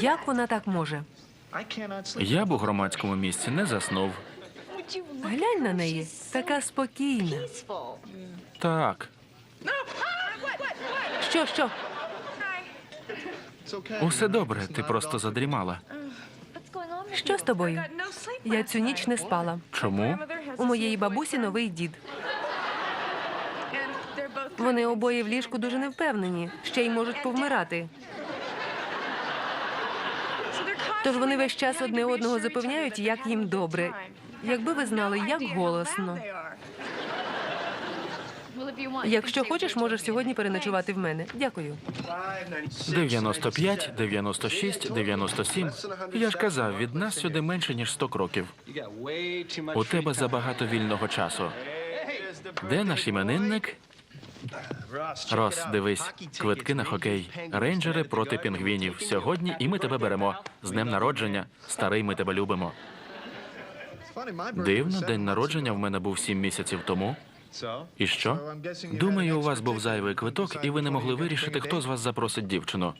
Як вона так може? Я б у громадському місці не заснув. Глянь на неї, така спокійна. Так, Що, що? усе добре, ти просто задрімала. Що з тобою? Я цю ніч не спала. Чому? У моєї бабусі новий дід. Вони обоє в ліжку дуже невпевнені, ще й можуть повмирати. Тож вони весь час одне одного запевняють, як їм добре. Якби ви знали, як голосно. Якщо хочеш, можеш сьогодні переночувати в мене. Дякую. 95, 96, 97. Я ж казав, від нас сюди менше, ніж 100 кроків. У тебе забагато вільного часу. Де наш іменинник? Рос, дивись, квитки на хокей. Рейнджери проти пінгвінів. Сьогодні і ми тебе беремо. З днем народження. Старий, ми тебе любимо. Дивно, день народження в мене був сім місяців тому. І що? Думаю, у вас був зайвий квиток, і ви не могли вирішити, хто з вас запросить дівчину.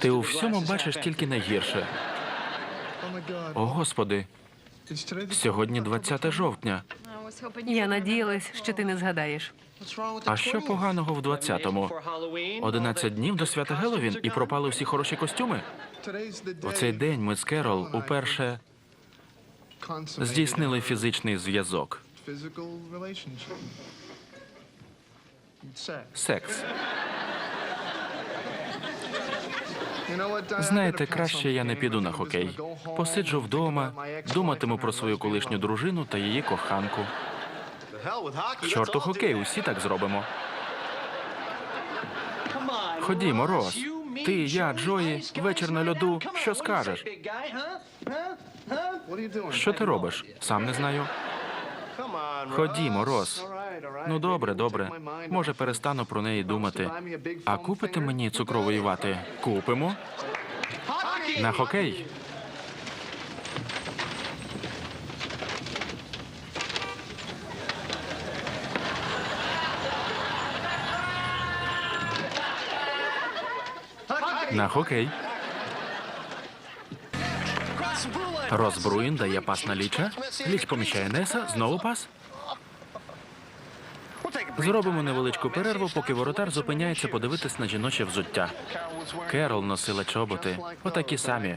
Ти у всьому бачиш тільки найгірше. О, господи, сьогодні 20 жовтня. Я надіялась, що ти не згадаєш. А що поганого в 20-му? 11 днів до свята Геловін і пропали всі хороші костюми. У цей день ми з Керол уперше здійснили фізичний зв'язок. Секс. Знаєте, краще я не піду на хокей. Посиджу вдома, думатиму про свою колишню дружину та її коханку. Чорту хокей, усі так зробимо. Ходімо, Рос. Ти, я, Джої, вечір на льоду. Що скажеш? Що ти робиш? Сам не знаю. Ходімо, Рос. Ну добре, добре. Може, перестану про неї думати. А купите мені цукрової вати? Купимо. На хокей. На хокей. Рос Бруїн дає пас на ліча. Ліч помічає Неса. Знову пас. Зробимо невеличку перерву, поки воротар зупиняється подивитись на жіноче взуття. Керол носила чоботи, отакі самі.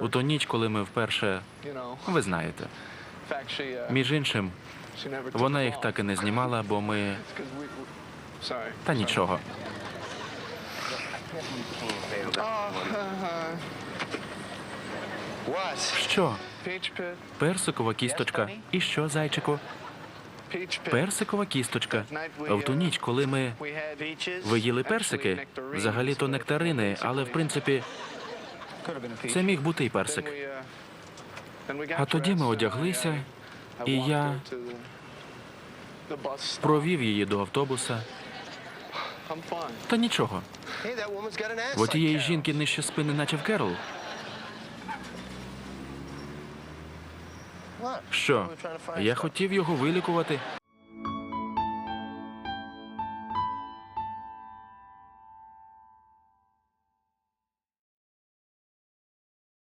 У ту ніч, коли ми вперше, ви знаєте. Між іншим, вона їх так і не знімала, бо ми. Та нічого. Що? Персикова кісточка. І що, зайчику? Персикова кісточка. В ту ніч, коли ми ви їли персики, взагалі то нектарини, але в принципі це міг бути і персик. А тоді ми одяглися, і я провів її до автобуса. Та нічого. В тієї жінки нижче спини, наче в Керол. Що? Я хотів його вилікувати.